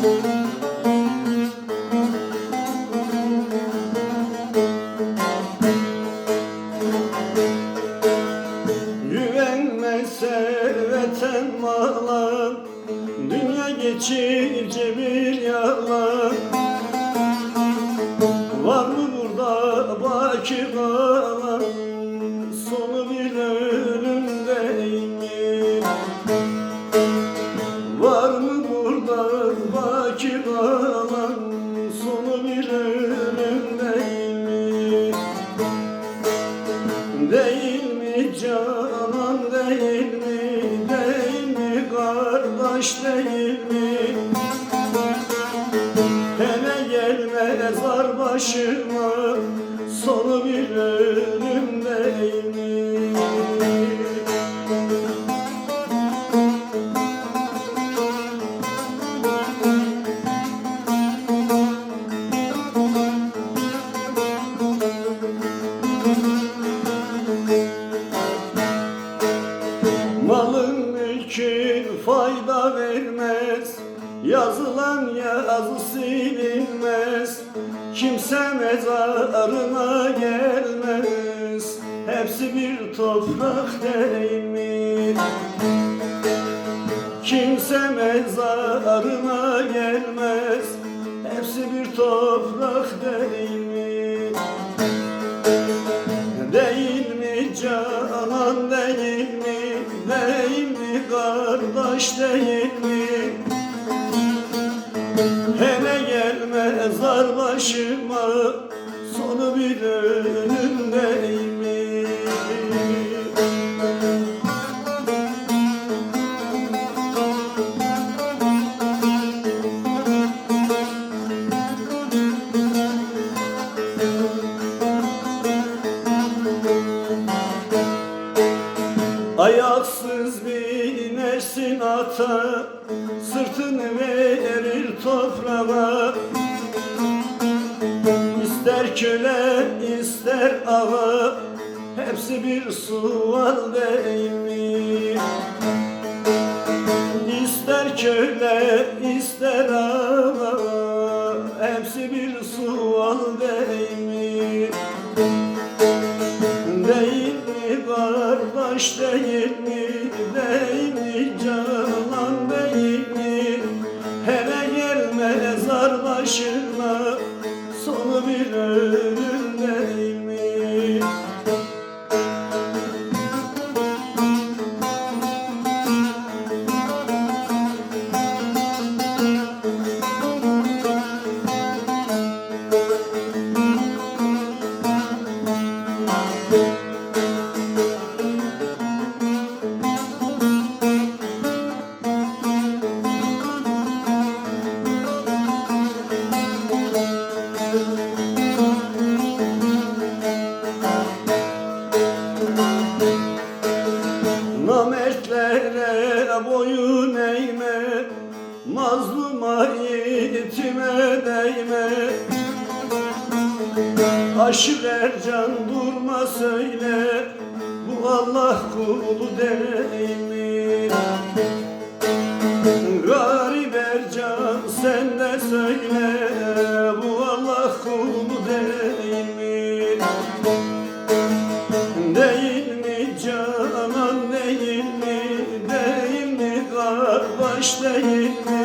Güvenme servete mala Dünya geçici bir yalan Var mı burada baki Değil mi canan değil mi Değil mi? Kardeş değil mi? Hele gelme zar başıma Sonu bir ölüm değil mi? Malın Yazılan yazı silinmez. Kimse mezarına gelmez. Hepsi bir toprak değil mi? Kimse mezarına gelmez. Hepsi bir toprak değil mi? Değil mi canan değil mi? Değil mi kardeş değil mi gelme zar başıma Sonu bir ölüm değil mi? Ayaksız binersin ata Sırtını verir toprağa İster köle ister ağa Hepsi bir sual değil mi? İster köle ister ağa Hepsi bir sual değil mi? Değil mi kardeş değil mi Değil bir ölüm değil Namertlere boyun eğme Mazluma yetime değme Aşık Ercan durma söyle Bu Allah kulu değil mi? Garip Ercan sen de söyle Bu Allah kulu değil mi